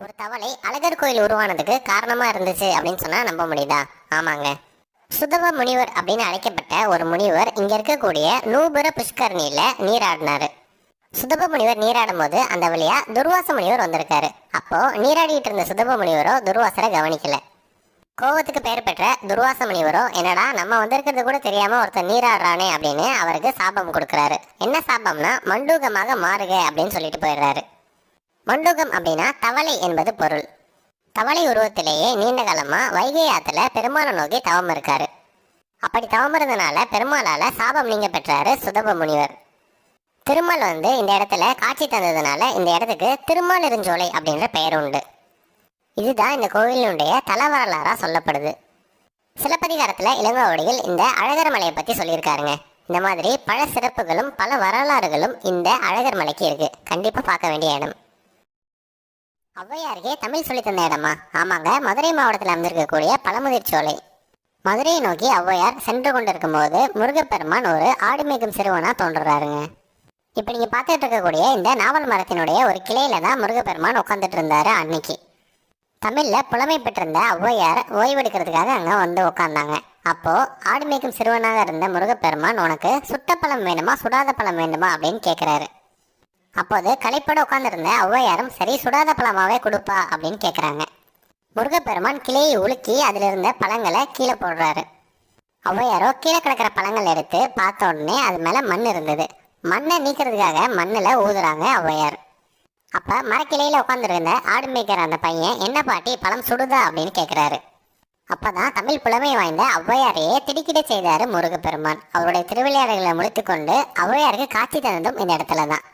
ஒரு தவளை அழகர் கோயில் உருவானதுக்கு காரணமா இருந்துச்சு அப்படின்னு சொன்னா நம்ப முடியுதா? ஆமாங்க. சுதப முனிவர் அப்படின்னு அழைக்கப்பட்ட ஒரு முனிவர் இங்க இருக்கக்கூடிய நூபுர புஷ்கரணியில நீராடினாரு. சுதப முனிவர் நீராடும் போது அந்த வழியா துர்வாச முனிவர் வந்திருக்காரு. அப்போ நீராடிட்டு இருந்த சுதப முனிவரோ துர்வாசரை கவனிக்கல. கோவத்துக்கு பெயர் பெற்ற துர்வாச முனிவரோ என்னடா நம்ம வந்திருக்கிறது கூட தெரியாம ஒருத்தர் நீராடுறானே அப்படின்னு அவருக்கு சாபம் கொடுக்கறாரு. என்ன சாபம்னா மண்டூகமாக மாறுக அப்படின்னு சொல்லிட்டு போயிடுறாரு. மண்டூகம் அப்படின்னா தவளை என்பது பொருள். தவளை உருவத்திலேயே நீண்ட காலமா வைகை ஆத்துல பெருமாளை நோக்கி தவம் இருக்காரு. அப்படி தவம் இருந்தனால பெருமாளால சாபம் நீங்க பெற்றாரு சுதப முனிவர். திருமால் வந்து இந்த இடத்துல காட்சி தந்ததுனால இந்த இடத்துக்கு திருமாலிருஞ்சோலை அப்படின்ற பெயர் உண்டு. இதுதான் இந்த கோவிலினுடைய தல வரலாறா சொல்லப்படுது. சிலப்பதிகாரத்துல இளங்கோவடியில் இந்த அழகர் மலையை பத்தி சொல்லியிருக்காருங்க. இந்த மாதிரி பல சிறப்புகளும் பல வரலாறுகளும் இந்த அழகர் மலைக்கு இருக்கு. கண்டிப்பா பார்க்க வேண்டிய இடம். ஔவையாருக்கே தமிழ் சொல்லி தந்த இடமா? ஆமாங்க மதுரை மாவட்டத்தில் அமைந்திருக்கக்கூடிய பழமுதிர் சோலை. மதுரையை நோக்கி ஔவையார் சென்று கொண்டிருக்கும் போது முருகப்பெருமான் ஒரு ஆடு மேய்க்கும் சிறுவனா தோன்றுறாருங்க. இப்போ நீங்க பார்த்துட்டு இருக்கக்கூடிய இந்த நாவல் மரத்தினுடைய ஒரு கிளையில தான் முருகப்பெருமான் உட்காந்துட்டு இருந்தாரு அன்னைக்கு. தமிழ்ல புலமை பெற்றிருந்த ஔவையார் ஓய்வெடுக்கிறதுக்காக அங்க வந்து உட்காந்தாங்க அப்போ ஆடு மேய்க்கும் சிறுவனாக இருந்த முருகப்பெருமான் உனக்கு சுட்ட பழம் வேணுமா? சுடாத பழம் வேண்டுமா? அப்படின்னு கேட்குறாரு அப்போது களைப்பட உட்கார்ந்திருந்த ஔவையாரும் சரி சுடாத பழமாவே கொடுப்பா அப்படின்னு கேட்குறாங்க முருகப்பெருமான் கிளையை உலுக்கி அதில் இருந்த பழங்களை கீழே போடுறாரு. ஔவையாரோ கீழே கிடக்கிற பழங்கள் எடுத்து பார்த்த உடனே அது மேலே மண் இருந்தது. மண்ணை நீக்கிறதுக்காக மண்ணில் ஊதுறாங்க ஔவையார். அப்போ மரக்கிளையில் உட்காந்துருந்த ஆடு மேய்க்கிற அந்த பையன் என்ன பாட்டி பழம் சுடுதா? அப்படின்னு கேட்குறாரு அப்பதான் தமிழ் புலமை வாய்ந்த ஔவையாரையே திடுக்கிட செய்தார் முருகப்பெருமான். அவருடைய திருவிளையாடல்களை முடித்துக்கொண்டு ஔவையாருக்கு காட்சி தந்ததும் இந்த இடத்துல தான்